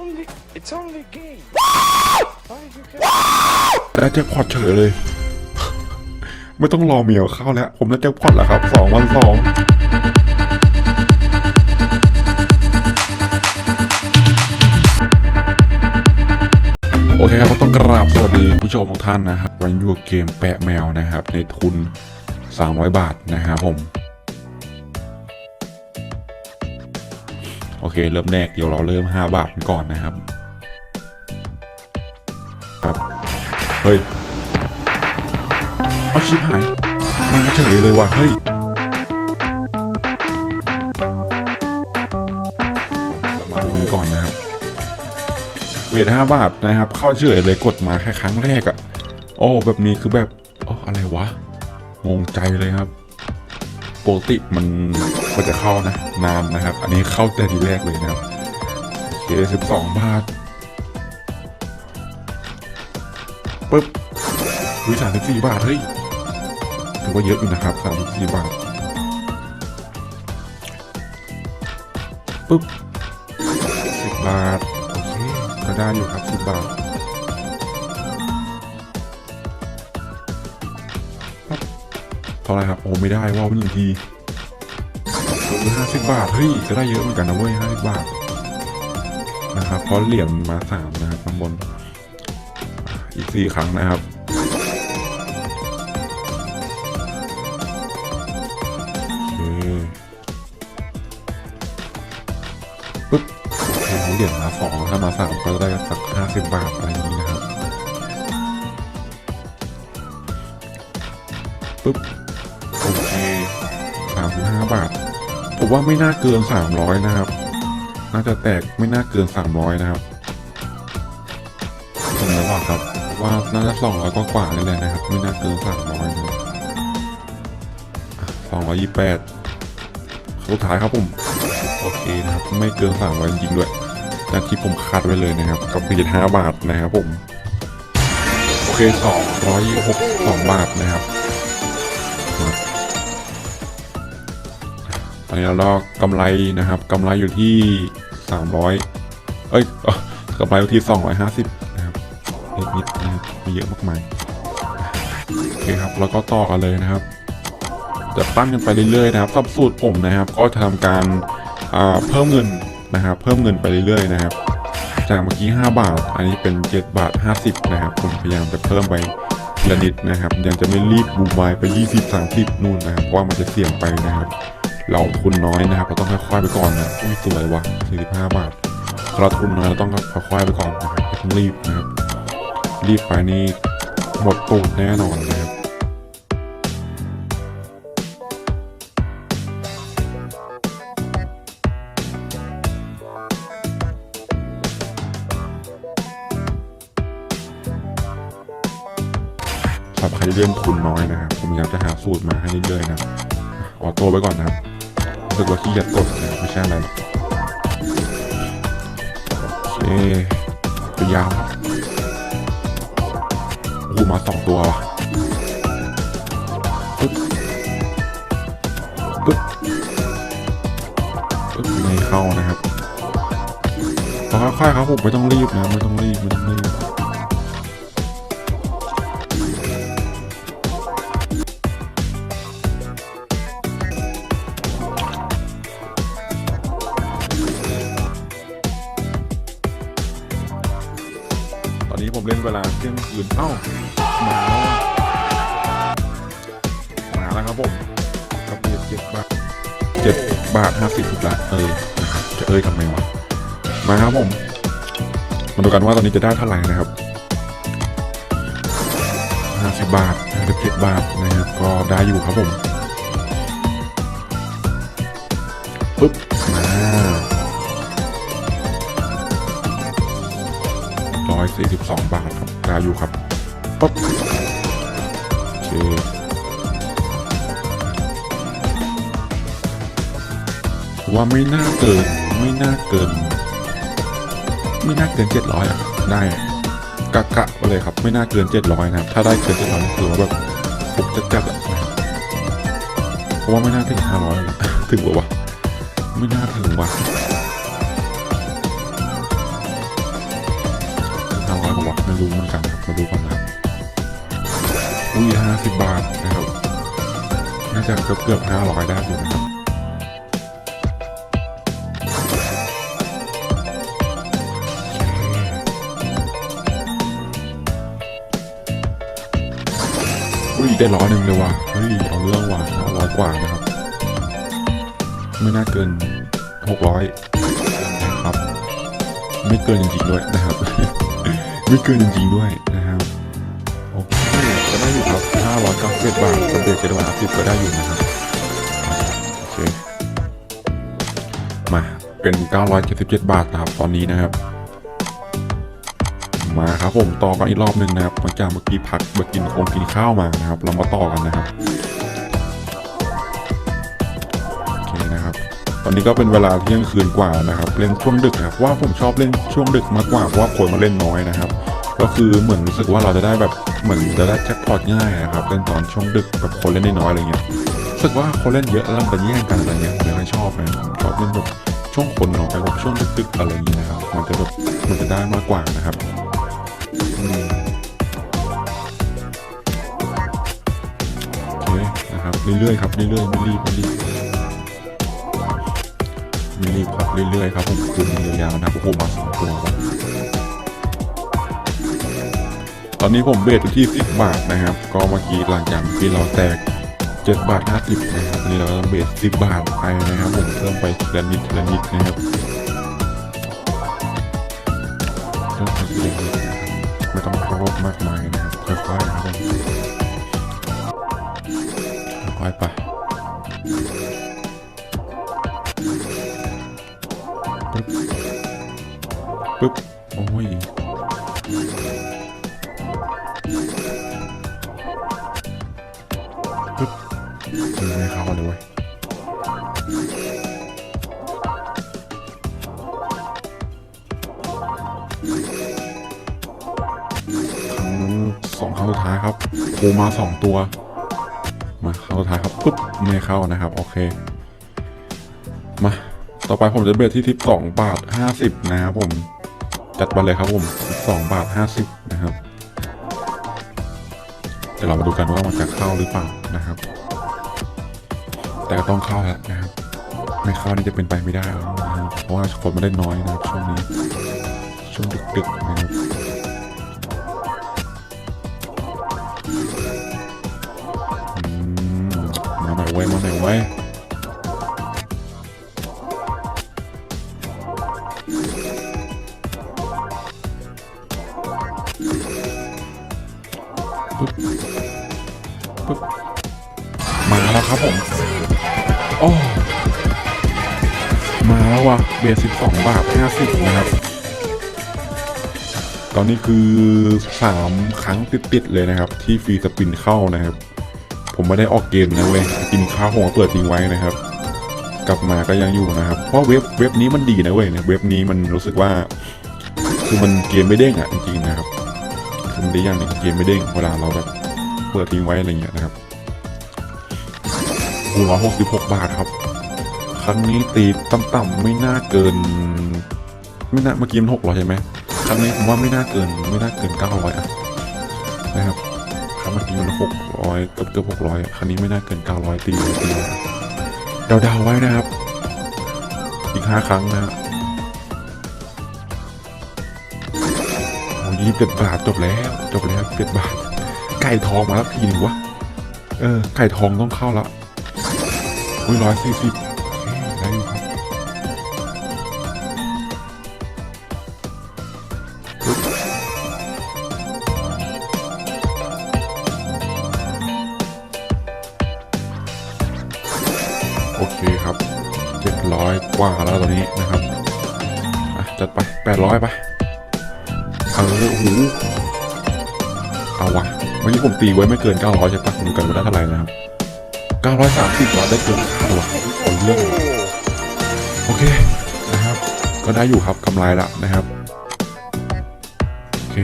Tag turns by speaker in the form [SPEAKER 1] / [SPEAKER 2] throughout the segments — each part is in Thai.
[SPEAKER 1] only it's only game. Why you can
[SPEAKER 2] ได้แจ็คพอตเฉยเลย ไม่ต้องรอเมียวเข้าแล้ว ผมได้แจ็คพอตแล้วครับสองวันสองโอเคครับก็ต้องกราบสวัสดีผู้ชมทุกท่านนะครับวันยูเกมแปะแมวนะครับ ในทุน 300 บาทนะครับผม เคเริ่มแรกเดี๋ยวเราเริ่ม 5 บาทกันก่อนนะครับ ครับ เฮ้ย เอาชิบหายมาเฉยเลยว่ะ เฮ้ยมาดูกันก่อนนะครับ เวทห้าบาทนะครับ เข้าเฉยเลยกดมาแค่ครั้งแรกอะ่ะ โอ้ แบบนี้คือแบบโอ้อะไรวะ งงใจเลยครับ ปกติมันก็จะเข้านะนานนะครับ อันนี้เข้าแต่ทีแรกเลยนะครับโอเคสิบสองบาทปึ๊บวิสามสิบสี่บาทเฮ้ยถือว่าเยอะอยู่นะครับสามสิบสี่บาทปึ๊บสิบบาท โอเค ก็ได้อยู่ครับสิบบาท เท่าไรครับ โอ้ไม่ได้ว่าวหนึ่งทีห้าสิบบาทเฮ้ยก็ได้เยอะเหมือนกันนะเว้ยห้าสิบบาทนะครับเพราะเหรียญมาสามนะครับข้างบนอีกสี่ครั้งนะครับปึ๊บโอเคเหรียญมาสองถ้ามาสามก็จะได้สักห้าสิบบาทอะไรอย่างนี้นะครับปึ๊บ บาท ผมว่าไม่น่าเกินสามร้อยนะครับ น่าจะแตกไม่น่าเกินสามร้อยนะครับถึงแล้วครับ ว่าน่าจะสองร้อยกว่าๆนี่แหละนะครับ ไม่น่าเกินสามร้อยนะครับสองร้อยยี่แปดสุดท้ายครับผม โอเคนะครับ ไม่เกินสามร้อยจริงด้วยนะที่ผมคัดไว้เลยนะครับกับเหรียญห้าบาทนะครับผม โอเคสองร้อยหกสองบาทนะครับ อนนี้เรากำไรนะครับกำไรอยู่ที่สามร้อยเอ้ยกำไรอยู่ที่สองร้อยห้าสิบนะครับนิดนะครับม่เยอะมากมายโอเคครับแล้วก็ต่อกันเลยนะครับ จะปั้นกันไปเรื่อยๆนะครับสับสูตรผมนะครับ ก็จะทำการเพิ่มเงินนะครับ เพิ่มเงินไปเรื่อยๆนะครับ จากเมื่อกี้ 5 บาท อันนี้เป็น 7 บาท 50 นะครับ ผมพยายามจะเพิ่มไปทีละนิดนะครับ ยังจะไม่รีบบูมไวไป 20 30 นู่นนะครับเพราะว่ามันจะเสี่ยงไปนะครับ เราทุนน้อยนะครับ เราต้องค่อยๆไปก่อนนะอุ้ยสวยวะ45 บาท เราทุนน้อยเราต้องค่อยๆไปก่อนนะครับไม่ต้องรีบนะครับ รีบไปนี่หมดตูดแน่นอนนะครับสำหรับใครที่เริ่มทุนน้อยนะครับ ผมอยากจะหาสูตรมาให้เรื่อยๆนะออโต้ไว้ก่อนนะครับ รู้สึกว่าขี้เกียจกดนะครับไม่ใช่อะไรหรอกโอเคไปยาวครับโอ้โหมาสองตัวว่ะปึ๊บปึ๊บปึ๊บไม่เข้านะครับค่อยๆครับผมไม่ต้องรีบนะไม่ต้องรีบไม่ต้องรีบ ครับผมกระเบียดเจ็ดบาทเจ็ดบาทห้าสิบถูกละเออนะครับจะเอ้ยทำไมวะมาครับผมมาดูกันว่าตอนนี้จะได้เท่าไหร่นะครับห้าสิบบาทห้าสิบเจ็ดบาทนะครับก็ได้อยู่ครับผมปึ๊บมาร้อยสี่สิบสองบาทครับได้อยู่ครับปั๊บโอเค ว่าไม่น่าเกินไม่น่าเกิน ไม่น่าเกินเจ็ดร้อยอะได้กะกะไปเลยครับ ไม่น่าเกินเจ็ดร้อยนะครับถ้าได้เกินเจ็ดร้อยถือว่าแบบผมจะจัดอะนะเพราะว่าไม่น่าถึงห้าร้อยถึงปะวะไม่น่าถึงวะห้าร้อยวะไม่รู้เหมือนกันครับมาดูกันนะอุ้ยห้าสิบบาทนะครับน่าจะเกือบเกือบห้าร้อยได้อยู่นะครับ อุ้ยได้ร้อยหนึ่งเลยว่ะเฮ้ยเอาเรื่องว่ะร้อยกว่านะครับ ไม่น่าเกินหกร้อยนะครับ ไม่เกินจริงๆด้วยนะครับ ไม่เกินจริงๆด้วยนะครับโอเคก็ได้อยู่ครับห้าร้อยเก้าสิบบาทกับเด็กเจ็ดบาทสิบก็ได้อยู่นะครับโอเคมาเป็นเก้าร้อยเจ็ดสิบเจ็ดบาทนะครับตอนนี้นะครับ มาครับผมต่อกันอีกรอบหนึ่งนะครับหลังจากเมื่อกี้พักไปกินคงกินข้าวมานะครับ เรามาต่อกันนะครับโอเคนะครับ ตอนนี้ก็เป็นเวลาเที่ยงคืนกว่านะครับ เล่นช่วงดึกนะครับว่าผมชอบเล่นช่วงดึกมากกว่าเพราะว่าคนมาเล่นน้อยนะครับ ก็คือเหมือนรู้สึกว่าเราจะได้แบบเหมือนจะได้แจ็คพอตง่ายนะครับเล่นตอนช่วงดึกแบบคนเล่นน้อยอะไรเงี้ยรู้สึกว่าคนเล่นเยอะแล้วมันจะแย่งกันอะไรเงี้ยผมไม่ชอบนะผมชอบเล่นแบบช่วงคนน้อยแบบช่วงดึกๆอะไรอย่างเงี้ยนะครับ มันจะแบบมันจะได้มากกว่านะครับ อืมโอเคนะครับเรื่อยๆครับเรื่อยๆไม่รีบไม่รีบไม่รีบครับเรื่อยๆครับผมคืนนี้ยาวๆนะโอ้โหมาสองตัวครับตอนนี้ผมเบสอยู่ที่สิบบาทนะครับ ก็เมื่อกี้หลังจากที่เราแตกเจ็ดบาทห้าสิบนะครับนนี้เราเบสสิบบาทไปนะครับผมเพิ่มไปทีละนิดทีละนิดนะครับเพิ่มไปทีละนิดนะครับไม่ต้องเคารพมากมายนะครับค่อยๆนะครับ ผมค่อยๆไปปึ๊ สองครั้งสุดท้ายครับโผล่มาสองตัว มาครั้งสุดท้ายครับปึ๊บไม่เข้านะครับ โอเค มา ต่อไปผมจะเบสที่ทิปสองบาทห้าสิบนะครับผม จัดไปเลยครับผมสองบาทห้าสิบนะครับเดี๋ยวเรามาดูกันว่ามันจะเข้าหรือเปล่านะครับ แต่ก็ต้องเข้าแล้วนะครับ ไม่เข้านี่จะเป็นไปไม่ได้แล้วนะครับเพราะว่าคนมาได้น้อยนะครับช่วงนี้ ช่วงดึกๆนะครับ เว้ยมาหน่อยเว้ยปึ๊บปึ๊บมาแล้วครับผมโอ้มาแล้ววะเบสสิบสองบาทห้าสิบนะครับ ตอนนี้คือสามครั้งติดๆเลยนะครับ ที่ฟรีสปินเข้านะครับ ผมไม่ได้ออกเกมนะเว้ยกินข้าวของเปิดทิ้งไว้นะครับ กลับมาก็ยังอยู่นะครับ เพราะเว็บเว็บนี้มันดีนะเว้ยเนี่ยเว็บนี้มันรู้สึกว่า คือมันเกมไม่เด้งอะจริงๆนะครับคือมันดีอย่างหนึ่งเกมไม่เด้งเวลาเราแบบเปิดทิ้งไว้อะไรเงี้ยนะครับหัวหกสิบหกบาทครับ ครั้งนี้ตีต่ำๆไม่น่าเกิน ไม่น่าเมื่อกี้มันหกร้อยใช่ไหมครั้งนี้ผมว่าไม่น่าเกิน ไม่น่าเกินเก้าร้อยอะนะครับ ครั้งเมื่อกี้มันหกร้อยเกือบเกือบหกร้อยครั้งนี้ไม่น่าเกินเก้าร้อยตีตีเดาๆไว้นะครับ อีกห้าครั้งนะฮะโอ้ยี่สิบเจ็ดบาทจบแล้วจบแล้วเจ็ดบาท ไก่ทองมาแล้วทีนึงวะเออไก่ทองต้องเข้าละอุ้ยร้อยสี่สิบ กว่าแล้วตอนนี้นะครับอะจัดไปแปดร้อยไปเออโอ้โหเอาวะเมื่อกี้ผมตีไว้ไม่เกินเก้าร้อยใช่ปะดูกันว่าได้เท่าไหร่นะครับเก้าร้อยสามสิบได้เกินคาดว่ะเอาเรื่องโอเคนะครับ ก็ได้อยู่ครับกำไรละนะครับโอเค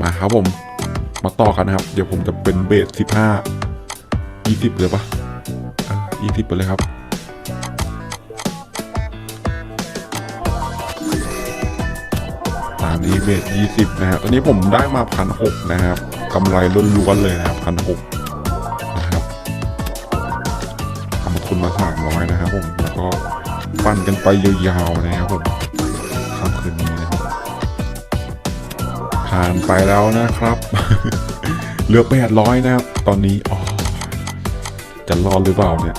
[SPEAKER 2] มาครับผมมาต่อกันนะครับ เดี๋ยวผมจะเป็นเบสสิบห้ายี่สิบเลยปะ ยี่สิบไปเลยครับอันนี้เบสยี่สิบนะฮะตอนนี้ผมได้มาพันหกนะครับกำไรล้วนๆเลยนะครับพันหกนะครับเอามาทุนมาสามร้อยนะครับผมแล้วก็ปั้นกันไปยาวๆนะครับผมค่ำคืนนี้นะครับผ่านไปแล้วนะครับ เหลือแปดร้อยนะครับ ตอนนี้อ๋อจะรอดหรือเปล่าเนี่ย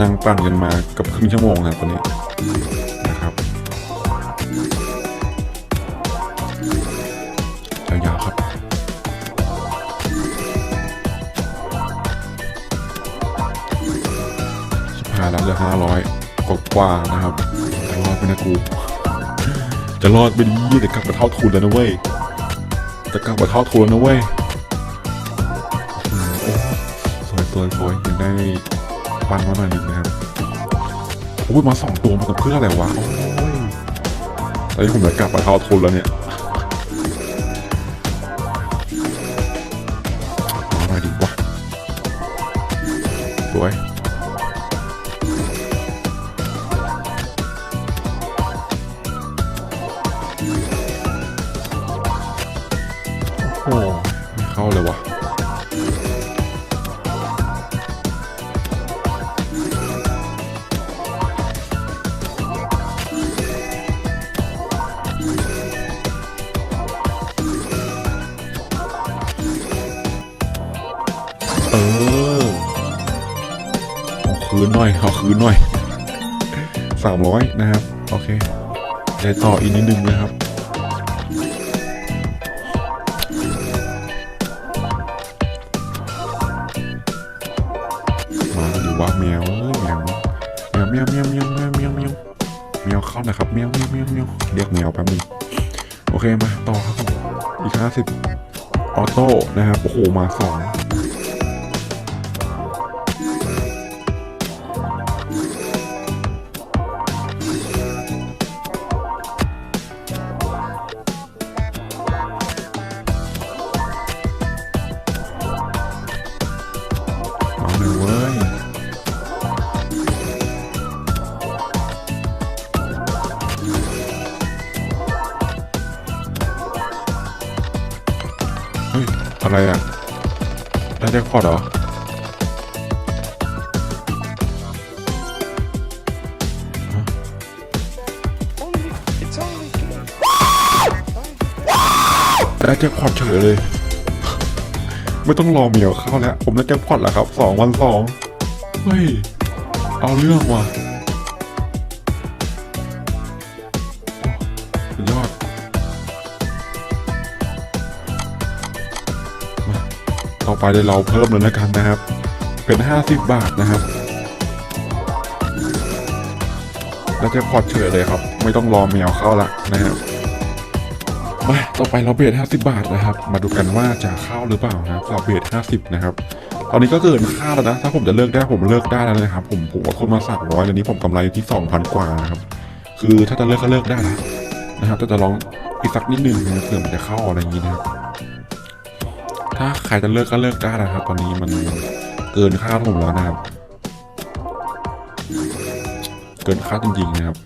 [SPEAKER 2] นั่งปั่นกันมากับครึ่งชั่วโมงนะครับตอนนี้นะครับยาวๆครับชิบหายแล้วเหลือห้าร้อยกกว่าๆนะครับจะรอดไหมนะกู จะรอดไปดีแต่กลับมาเท่าทุนแล้วนะเว้ยจะกลับมาเท่าทุนแล้วนะเว้ยสวยสวยสวยยังได้ ปันมาหน่อยหนึ่งนะครับโอ้ยมาสองตัวมากับเพื่ออะไรวะโอ้ยตอนนี้ผมจะกลับมาเท้าทุนแล้วเนี่ย คืนหน่อยสามร้อยนะครับ โอเคได้ต่ออีกนิดนึงนะครับมาดีว่าแมวเอ้ยแมวแมวแมวแมวแมวแมวแมวแมวเข้านะครับแมวแมวแมวแมวเรียกแมวแป๊บนึงโอเคมาต่อครับผมอีกห้าสิบออโต้นะครับโอ้โหมาสอง อร์ตเหรอได้แจ็คพอตเฉยเลย ไม่ต้องรอเมียวเข้าแล้ว ผมได้แจ็คพอตแล้วครับสองวันสองเฮ้ย เอาเรื่องว่ะ ไปเดี๋ยเราเพิ่มเลยแล้วกันนะครับ เป็นห้าสิบบาทนะครับ แล้วจะพอดเฉยเลยครับ ไม่ต้องรอแมวเข้าละนะครับมาต่อไปเราเบส50 บาทนะครับ มาดูกันว่าจะเข้าหรือเปล่านะครับเราเบส50 นะครับตอนนี้ก็เกินค่าแล้วนะ ถ้าผมจะเลิกได้ผมเลิกได้แล้วนะครับ ผมผมเอาคนมาสั่งร้อยแล้วนี้ผมกำไรอยู่ที่2,000กว่านะครับ คือถ้าจะเลิกก็เลิกได้แล้วนะครับแต่จะลองอีกสักนิดนึงนะเผื่อมันจะเข้าอะไรอย่างนี้นะครับ ถ้าใครจะเลิกก็เลิกได้นะครับ ตอนนี้มันเกินค่าผมแล้วนะครับ เกินค่าจริงๆนะครับ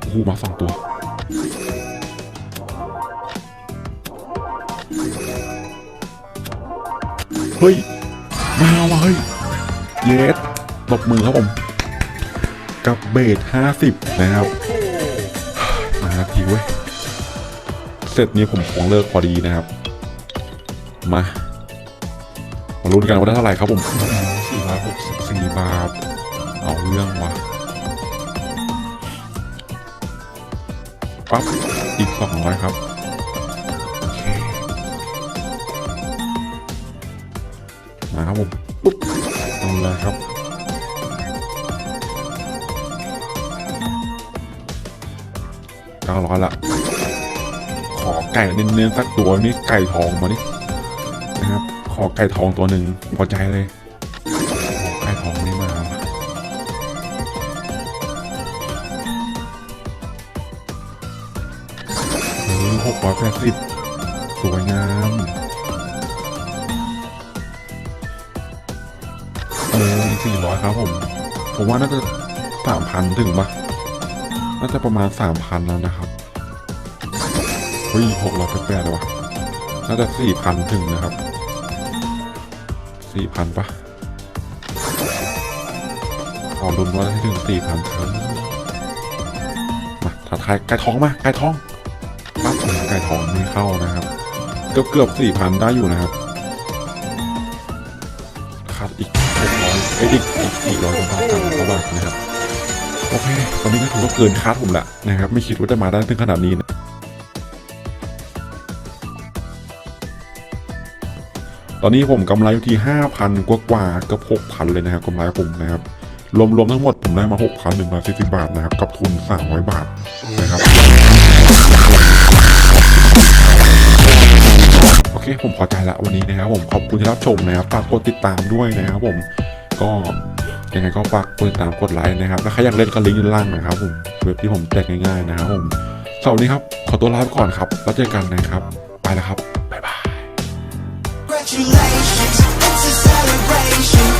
[SPEAKER 2] โอ้โหมาสองตัวเฮ้ย มาว่ะเฮ้ย เยสตบมือครับผม กับเบสห้าสิบนะครับ มาทีเว้ย เสร็จนี้ผมคงเลิกพอดีนะครับ มา มาลุ้นกันว่าได้เท่าไหร่ครับผมสี่ร้อยหกสิบสี่บาท เอาเรื่องวะปั๊บอีกสองร้อยครับมาครับผมปุ๊บเอาเลยครับเก้าร้อยละ ไก่เน้นๆสักตัวนี่ไก่ทองมานี่นะครับ ขอไก่ทองตัวหนึ่งพอใจเลยไก่ทองนี่มาหกร้อยแปดสิบสวยงามออีสี่ร้อยครับผม ผมว่าน่าจะสามพันถึงปะน่าจะประมาณสามพันแล้วนะครับ ฮ้ยหกร้อยแปดเลยวะน่าจะสี่พันถึงนะครับสี่พันปะขอรุนว่าให้ถึงสี่พันเถอะมาถ้าทายไก่ท้องมาไก่ท้องปั๊บไก่ท้องไม่เข้านะครับ เกือบเกือบสี่พันได้อยู่นะครับขาดอีกหกร้อยเอ้ยอีกอีกสี่ร้อยกว่าบาทสามร้อยบาทนะครับโอเคตอนนี้ก็ถือว่าเกินคาดผมละนะครับ ไม่คิดว่าจะมาได้ถึงขนาดนี้นะ ตอนนี้ผมกำไรอยู่ที่ห้าพันกว่ากว่ากือบหกพันเลยนะครับกำไรผมนะครับ รวมๆทั้งหมดผมได้มาหกพันหนึ่งร้อยสี่สิบบาทนะครับ กับทุนสามร้อยบาทนะครับ โอเค ผมพอใจละวันนี้นะครับผมขอบคุณที่รับชมนะครับฝากกดติดตามด้วยนะครับผมก็ยังไงก็ฝากกดติดตามกดไลค์นะครับแล้วใครอยากเล่นก็ลิงก์อยู่ด้านล่างนะครับผมเว็บที่ผมแจกง่ายๆนะครับผมสำหรับวันนี้ครับ ขอตัวลาไปก่อนครับ แล้วเจอกันนะครับ ไปแล้วครับ
[SPEAKER 3] Congratulations, it's a celebration.